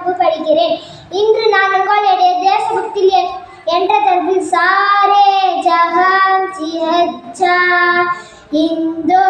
பள்ளி வகுப்பு படிக்கிறேன். இன்று நான் உங்களுடைய தேசபக்தி என்ற தரப்பில் சாரே ஜஹான் சிஹச்சா இந்தோ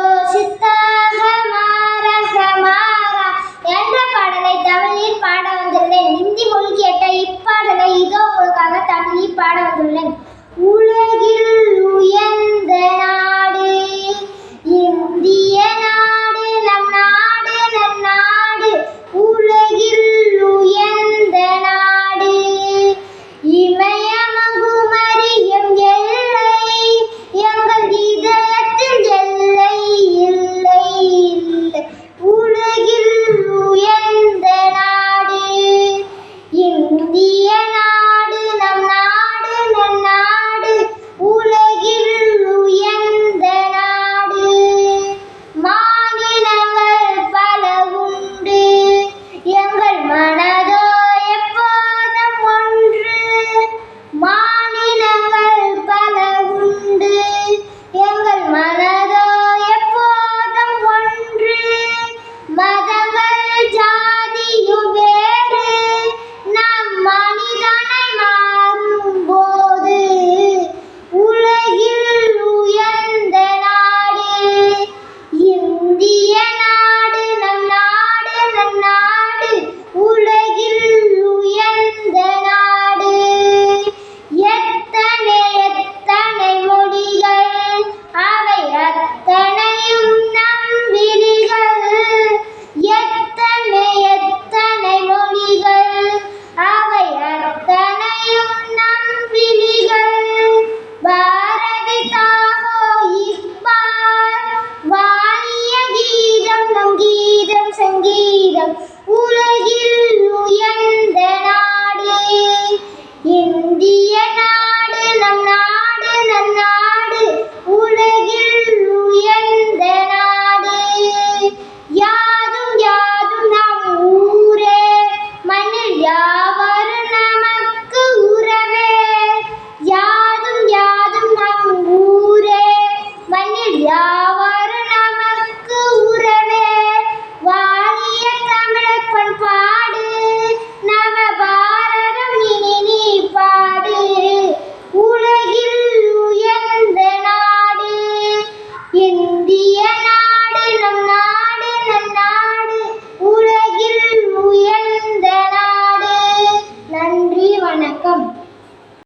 சங்கீதம். உலகில் உயர்